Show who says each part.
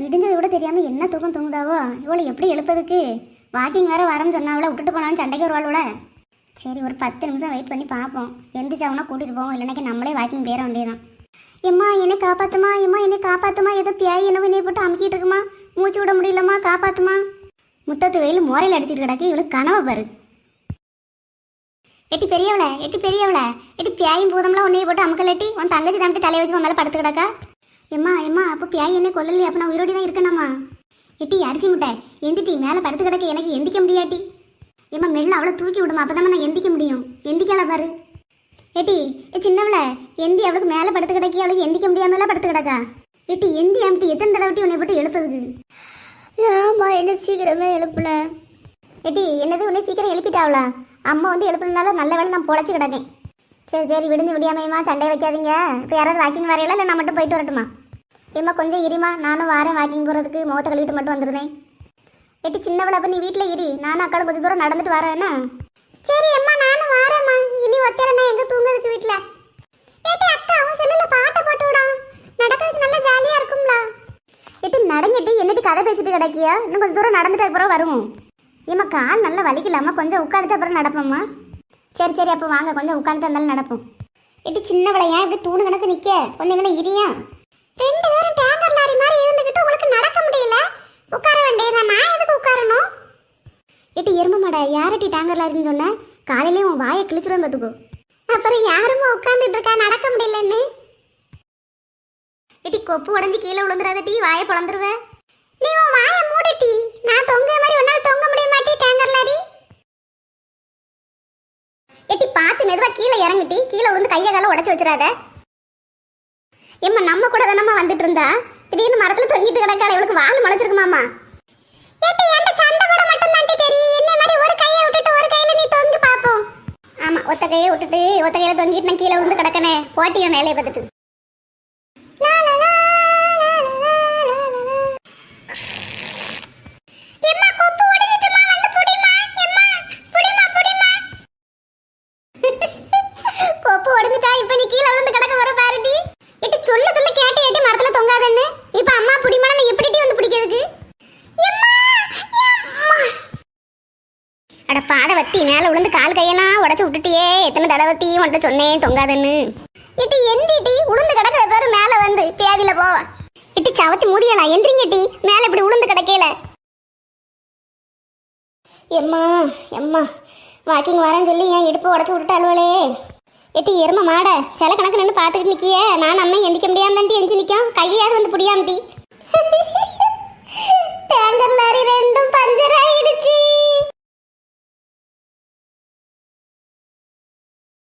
Speaker 1: விடிஞ்சது கூட தெரியாம என்ன தூக்கம் தூங்குதாவோ? இவளை எப்படி எழுப்பதுக்கு? வாக்கிங் வேற வரேன்னு சொன்னா விட்டுட்டு போனாலும் சண்டைக்கு வருவாளோட சரி ஒரு பத்து நிமிஷம் வெயிட் பண்ணி பார்ப்போம். எந்திரிச்சாவுனா கூட்டிட்டு போவோம். இல்லைனாக்கி நம்மளே வாக்கிங் பேர வேண்டியதான் எம்மா என்னை காப்பாத்துமா? எம்மா என்னை காப்பாத்துமா? ஏதோ பியாய் என்ன என்னை போட்டு அமுக்கிட்டு இருக்குமா? மூச்சு விட முடியலம்மா காப்பாத்துமா? முத்தத்து வெயில் மோரையில் அடிச்சிட்டு கிடக்கு. இவளுக்கு கனவை பாரு. எட்டி பெரியவள எட்டி பெரியவள எட்டி பியாயும் பூதம்லாம் உன்னைய போட்டு அமுக்கலட்டி உன் தங்கச்சி தம்பிட்டு தலையை வச்சு உன் மேலே படுத்து கிடக்கா? எம்மா எம்மா அப்போ பியாய் என்ன கொல்லலையே அப்போ நான் உயிரோடி தான் இருக்கணுமா எட்டி அரிசி முட்டை எந்திட்டி மேலே படுத்து கிடக்க எனக்கு எந்திக்க முடியாட்டி. எம்மா மெல்ல அவ்வளோ தூக்கி விடுமா அப்போ நான் எந்திக்க முடியும். எந்திக்கல பாரு. ஏட்டி ஏ சின்னவள எந்தி அவளுக்கு மேலே படுத்து கிடக்கி அவளுக்கு எந்திக்க முடியாமலாம் படுத்து கிடக்கா? ஏட்டி எந்தி அம்பிட்டு எத்தனை தடவை உன்னை போட்டு எழுத்ததுக்கு? ஆமா என்ன சீக்கிரமே எழுப்புல. ஏட்டி என்னது உன்னை சீக்கிரம் எழுப்பிட்டாவளா அம்மா வந்து எழுப்புனால நல்ல வேலை நான் பொழைச்சி கிடக்கேன். சரி சரி விடுந்து விடியாமையுமா சண்டை வைக்காதீங்க. இப்போ யாராவது வாக்கிங் வரையில இல்லை நான் மட்டும் போயிட்டு வரட்டுமா? ஏம்மா கொஞ்சம் இரிமா. நானும் வாரேன். வாக்கிங் போகிறதுக்கு முகத்தை கழுவிட்டு மட்டும் வந்துருந்தேன். ஏட்டி சின்ன அப்போ நீ வீட்டில் இரி. நானும் அக்காளும் கொஞ்சம் தூரம் நடந்துட்டு வரேன். என்ன? சரி அம்மா நானும் வாரேம்மா. இனி ஒத்தையில நான் தூங்குறதுக்கு வீட்டில்? ஏட்டி அக்கா அவன் செல்லுல பாட்டை போட்டு விடா. நடக்கிறதுக்கு நல்லா ஜாலியாக இருக்கும்ல. ஏட்டி நடங்கிட்டு என்னடி கதை பேசிட்டு கிடக்கியா? இன்னும் கொஞ்சம் தூரம் நடந்துட்டு அப்புறம் வருவோம். ஏம்மா கால் நல்லா வலிக்கலாமா? கொஞ்சம் உட்காந்துட்டு அப்புறம் நடப்போம்மா. சரி சரி அப்போ வாங்க. கொஞ்சம் உட்காந்துட்டு இருந்தாலும் நடப்போம். ஏட்டி சின்ன விளையா இப்படி தூணு கணக்கு நிற்க கொஞ்சம் இங்கே இரியா? ரெண்டு பேரும் டேங்கர் லாரி மாதிரி இருந்துகிட்டு உங்களுக்கு நடக்க முடியல. உட்கார வேண்டியதா நான் எதுக்கு உட்காரணும்? ஏட்டி எறும்பு மாடா யாரட்டி டேங்கர் லாரின்னு சொன்ன? காலையிலே உன் வாயை கிழிச்சிடும் பார்த்துக்கோ அப்புறம் யாருமா உட்காந்துட்டு இருக்கா? நடக்க முடியலன்னு. ஏட்டி கொப்பு உடஞ்சி கீழே விழுந்துடாத டீ வாயை பொழந்துருவ நீ உன் வாயை மூடட்டி நான் தொங்க மாதிரி உன்னால் தொங்க முடிய மாட்டே டேங்கர் லாரி ஏட்டி பார்த்து மெதுவாக கீழே இறங்கிட்டி கீழே விழுந்து கையை கால உடச்சி வச்சிடாத. ஏம்மா நம்ம கூட தானம்மா வந்துட்டு இருந்தா? திடீர்னு மரத்துல தொங்கிட்டு கிடக்கால இவளுக்கு வால் முளைச்சிருக்குமாமா ஏட்டி அந்த சண்டை கூட மட்டும் தான் தெரியும். என்ன மாதிரி ஒரு கையை விட்டுட்டு ஒரு கையில நீ தொங்கி பாப்போம் ஆமா ஒத்த கையை விட்டுட்டு ஒத்த கையில தொங்கிட்டு நான் கீழே விழுந்து கிடக்கனே. போட்டியும் வேலையை பார்த்துட்டு லா, லா, லா, லா, லா, லா, லா, லா. எம்மா, கொப்பு உடைஞ்சிட்டுமா, வந்து புடிம்மா. எம்மா, புடிம்மா, புடிம்மா. கொப்பு உடைஞ்சிட்டா, இப்ப நீ கீழே விழுந்து கிடக்க போற பாருடி. ஏட்டி, சொல்ல சொல்ல கேட்டு ஏட்டி மரத்துல தொங்காதன்னு இப்ப அம்மா புடிமா நான் எப்படிடி வந்து பிடிக்கிறதுக்கு எம்மா, எம்மா. அட பாதவத்தி மேல விழுந்து கால் கையெல்லாம் உடச்சி விட்டுட்டியே. எத்தனை தடவத்தி மட்டும் சொன்னேன் தொங்காதன்னு. இட்டி எந்திட்டி உளுந்து கிடக்கிற பேரு மேல வந்து பியாதியில போ. இட்டி சவத்தி முடியலாம் எந்திரிங்கட்டி மேல இப்படி உளுந்து கிடக்கல. எம்மா எம்மா வாக்கிங் வரேன்னு சொல்லி என் இடுப்பு உடச்சு விட்டுட்டு எட்டி எரும மாட சில கணக்கு நின்று பார்த்துக்கிட்டு நிக்கியே. நான் அம்மா எந்திக்க முடியாம தான் எஞ்சி நிற்கும். கையாவது வந்து பிடியாமட்டி